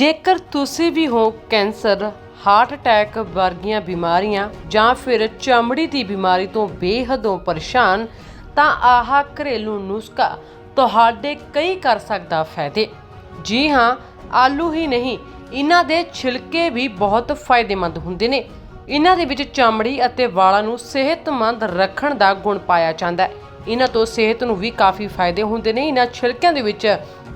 ਜੇਕਰ ਤੁਸੀਂ ਵੀ ਹੋ ਕੈਂਸਰ, ਹਾਰਟ ਅਟੈਕ ਵਰਗੀਆਂ ਬਿਮਾਰੀਆਂ ਜਾਂ ਫਿਰ ਚਮੜੀ ਦੀ ਬਿਮਾਰੀ ਤੋਂ ਬੇਹੱਦੋਂ ਪਰੇਸ਼ਾਨ, ਤਾਂ ਆਹ ਘਰੇਲੂ ਨੁਸਖਾ ਤੁਹਾਡੇ ਕਈ ਕਰ ਸਕਦਾ ਫਾਇਦੇ। ਜੀ ਹਾਂ, ਆਲੂ ਹੀ ਨਹੀਂ, ਇਹਨਾਂ ਦੇ ਛਿਲਕੇ ਵੀ ਬਹੁਤ ਫਾਇਦੇਮੰਦ ਹੁੰਦੇ ਨੇ। ਇਹਨਾਂ ਦੇ ਵਿੱਚ ਚਮੜੀ ਅਤੇ ਵਾਲਾਂ ਨੂੰ ਸਿਹਤਮੰਦ ਰੱਖਣ ਦਾ ਗੁਣ ਪਾਇਆ ਜਾਂਦਾ ਹੈ। ਇਹਨਾਂ ਤੋਂ ਸਿਹਤ ਨੂੰ ਵੀ ਕਾਫੀ ਫਾਇਦੇ ਹੁੰਦੇ ਨੇ। ਇਹਨਾਂ ਛਿਲਕਿਆਂ ਦੇ ਵਿੱਚ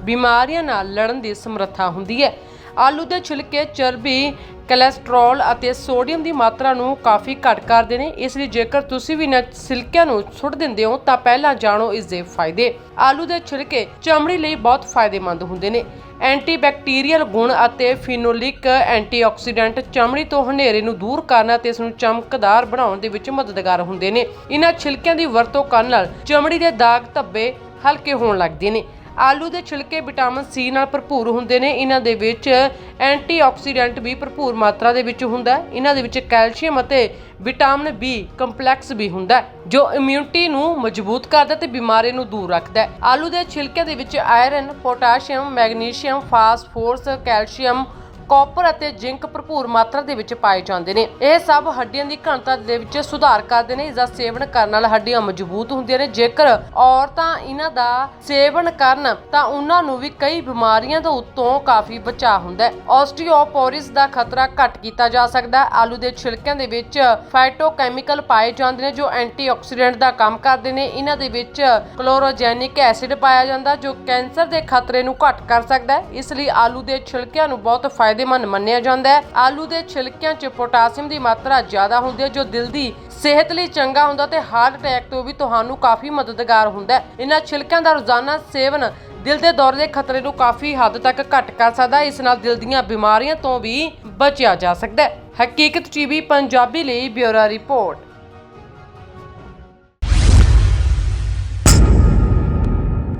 ਬਿਮਾਰੀਆਂ ਨਾਲ ਲੜਨ ਦੀ ਸਮਰੱਥਾ ਹੁੰਦੀ ਹੈ। ਆਲੂ ਦੇ ਛਿਲਕੇ, ਚਰਬੀ ਕੋਲੇਸਟ੍ਰੋਲ ਅਤੇ ਸੋਡੀਅਮ ਦੀ ਮਾਤਰਾ ਨੂੰ ਕਾਫੀ ਘੱਟ ਕਰਦੇ ਨੇ। ਇਸ ਲਈ ਜੇਕਰ ਤੁਸੀਂ ਵੀ ਇਹਨਾਂ ਛਿਲਕਿਆਂ ਨੂੰ ਸੁੱਟ ਦਿੰਦੇ ਹੋ, ਤਾਂ ਪਹਿਲਾਂ ਜਾਣੋ ਇਸ ਦੇ ਫਾਇਦੇ। ਆਲੂ ਦੇ ਛਿਲਕੇ ਚਮੜੀ ਲਈ ਬਹੁਤ ਫਾਇਦੇਮੰਦ ਹੁੰਦੇ ਨੇ। ਐਂਟੀਬੈਕਟੀਰੀਅਲ ਗੁਣ ਅਤੇ ਫਿਨੋਲਿਕ ਐਂਟੀਆਕਸੀਡੈਂਟ ਚਮੜੀ ਤੋਂ ਹਨੇਰੇ ਨੂੰ ਦੂਰ ਕਰਨ ਅਤੇ ਇਸ ਨੂੰ ਚਮਕਦਾਰ ਬਣਾਉਣ ਦੇ ਵਿੱਚ ਮਦਦਗਾਰ ਹੁੰਦੇ ਨੇ। ਇਹਨਾਂ ਛਿਲਕਿਆਂ ਦੀ ਵਰਤੋਂ ਕਰਨ ਨਾਲ ਚਮੜੀ ਦੇ ਦਾਗ ਧੱਬੇ ਹਲਕੇ ਹੋਣ ਲੱਗਦੇ ਨੇ। ਆਲੂ ਦੇ ਛਿਲਕੇ ਵਿਟਾਮਿਨ ਸੀ ਨਾਲ ਭਰਪੂਰ ਹੁੰਦੇ ਨੇ। ਇਹਨਾਂ ਦੇ ਵਿੱਚ ਐਂਟੀਆਕਸੀਡੈਂਟ ਵੀ ਭਰਪੂਰ ਮਾਤਰਾ ਦੇ ਵਿੱਚ ਹੁੰਦਾ ਹੈ। ਇਹਨਾਂ ਦੇ ਵਿੱਚ ਕੈਲਸ਼ੀਅਮ ਅਤੇ ਵਿਟਾਮਿਨ ਬੀ ਕੰਪਲੈਕਸ ਵੀ ਹੁੰਦਾ ਜੋ ਇਮਿਊਨਿਟੀ ਨੂੰ ਮਜ਼ਬੂਤ ਕਰਦਾ ਤੇ ਬਿਮਾਰੀ ਨੂੰ ਦੂਰ ਰੱਖਦਾ ਹੈ। ਆਲੂ ਦੇ ਛਿਲਕੇ ਦੇ ਵਿੱਚ iron potassium magnesium phosphorus calcium copper ਅਤੇ ਜ਼ਿੰਕ ਭਰਪੂਰ ਮਾਤਰਾ ਦੇ ਵਿੱਚ ਪਾਏ ਜਾਂਦੇ ਨੇ। ਇਹ ਸਭ ਹੱਡੀਆਂ ਦੀ ਘਣਤਾ ਦੇ ਵਿੱਚ ਸੁਧਾਰ ਕਰਦੇ ਨੇ। ਇਸ ਦਾ ਸੇਵਨ ਕਰਨ ਨਾਲ ਹੱਡੀਆਂ ਮਜ਼ਬੂਤ ਹੁੰਦੀਆਂ ਨੇ। ਜੇਕਰ ਔਰਤਾਂ ਇਹਨਾਂ ਦਾ ਸੇਵਨ ਕਰਨ, ਤਾਂ ਉਹਨਾਂ ਨੂੰ ਵੀ ਕਈ ਬਿਮਾਰੀਆਂ ਤੋਂ ਉੱਤੋਂ ਕਾਫੀ ਬਚਾਅ ਹੁੰਦਾ ਹੈ। ਆਸਟੀਓਪੋਰਿਸ ਦਾ ਖਤਰਾ ਘੱਟ ਕੀਤਾ ਜਾ ਸਕਦਾ ਹੈ। ਆਲੂ ਦੇ ਛਿਲਕਿਆਂ ਦੇ ਵਿੱਚ ਫਾਈਟੋਕੈਮੀਕਲ ਪਾਏ ਜਾਂਦੇ ਨੇ, ਜੋ ਐਂਟੀਆਕਸੀਡੈਂਟ ਦਾ ਕੰਮ ਕਰਦੇ ਨੇ। ਇਹਨਾਂ ਦੇ ਵਿੱਚ ਕਲੋਰੋਜੈਨਿਕ ਐਸਿਡ ਪਾਇਆ ਜਾਂਦਾ, ਜੋ ਕੈਂਸਰ ਦੇ ਖਤਰੇ ਨੂੰ ਘੱਟ ਕਰ ਸਕਦਾ ਹੈ। ਇਸ ਲਈ ਆਲੂ ਦੇ ਛਿਲਕਿਆਂ ਨੂੰ ਬਹੁਤ ਫਾਇਦਾ ਫਾਇਦੇਮੰਦ ਮੰਨਿਆ ਜਾਂਦਾ ਹੈ। ਆਲੂ ਦੇ ਛਿਲਕਿਆਂ 'ਚ ਪੋਟਾਸ਼ੀਅਮ ਦੀ ਮਾਤਰਾ ਜ਼ਿਆਦਾ ਹੁੰਦੀ ਹੈ, ਜੋ ਦਿਲ ਦੀ ਸਿਹਤ ਲਈ ਚੰਗਾ ਹੁੰਦਾ ਤੇ ਹਾਰਟ ਅਟੈਕ ਤੋਂ ਵੀ ਤੁਹਾਨੂੰ ਕਾਫੀ ਮਦਦਗਾਰ ਹੁੰਦਾ ਹੈ। ਇਹਨਾਂ ਛਿਲਕਿਆਂ ਦਾ ਰੋਜ਼ਾਨਾ ਸੇਵਨ ਦਿਲ ਦੇ ਦੌਰੇ ਦੇ ਖਤਰੇ ਨੂੰ ਕਾਫੀ ਹੱਦ ਤੱਕ ਘੱਟ ਕਰ ਸਕਦਾ ਹੈ। ਇਸ ਨਾਲ ਦਿਲ ਦੀਆਂ ਬਿਮਾਰੀਆਂ ਤੋਂ ਵੀ ਬਚਿਆ ਜਾ ਸਕਦਾ ਹੈ। ਹਕੀਕਤ ਟੀਵੀ ਪੰਜਾਬੀ ਲਈ ਬਿਊਰੋ ਰਿਪੋਰਟ।